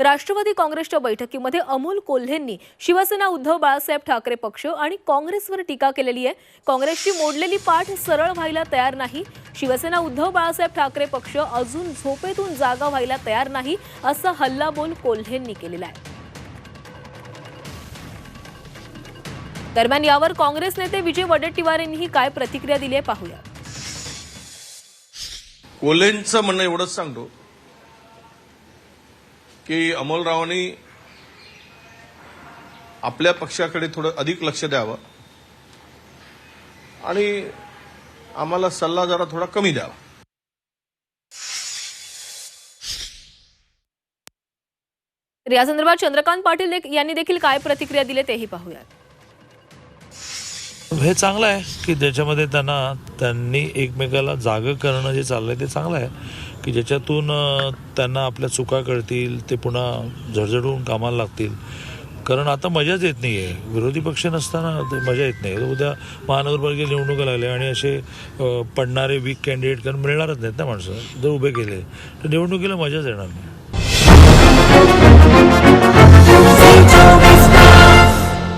राष्ट्रवादी काँग्रेसच्या बैठकीमध्ये अमोल कोल्हेंनी शिवसेना उद्धव बाळासाहेब ठाकरे पक्ष आणि काँग्रेसवर टीका केलेली आहे. काँग्रेसची मोडलेली पाठ सरळ व्हायला तयार नाही. शिवसेना उद्धव बाळासाहेब ठाकरे पक्ष अजून झोपेतून जागा व्हायला तयार नाही असा हल्लाबोल कोल्हेंनी केलेला आहे. दरम्यान यावर काँग्रेस नेते विजय वडेट्टीवार यांनीही काय प्रतिक्रिया दिली आहे पाहूया. कोल्हेंचं म्हणणं एवढंच सांगतो. की अमोलरावांनी आपल्या पक्षाकडे थोडं अधिक लक्ष द्यावं आणि आम्हाला सल्ला जरा थोडा कमी द्यावा. यासंदर्भात संदर्भात चंद्रकांत पाटील यांनी देखील काय प्रतिक्रिया दिली तेही पाहूयात. हे चांगलं आहे की ज्याच्यामध्ये त्यांना त्यांनी एकमेकाला जागं करणं जे चाललंय ते चांगलं आहे. की ज्याच्यातून त्यांना आपल्या चुका कळतील ते पुन्हा झडझडून कामाला लागतील. कारण आता मजाच येत नाही आहे विरोधी पक्ष नसताना ते मजा येत नाही. उद्या महानगरपालिका निवडणुका लागल्या आणि असे पडणारे वीक कॅन्डिडेट कारण मिळणारच नाहीत ना माणसं. जर उभे केले. तर निवडणुकीला मजाच येणार नाही.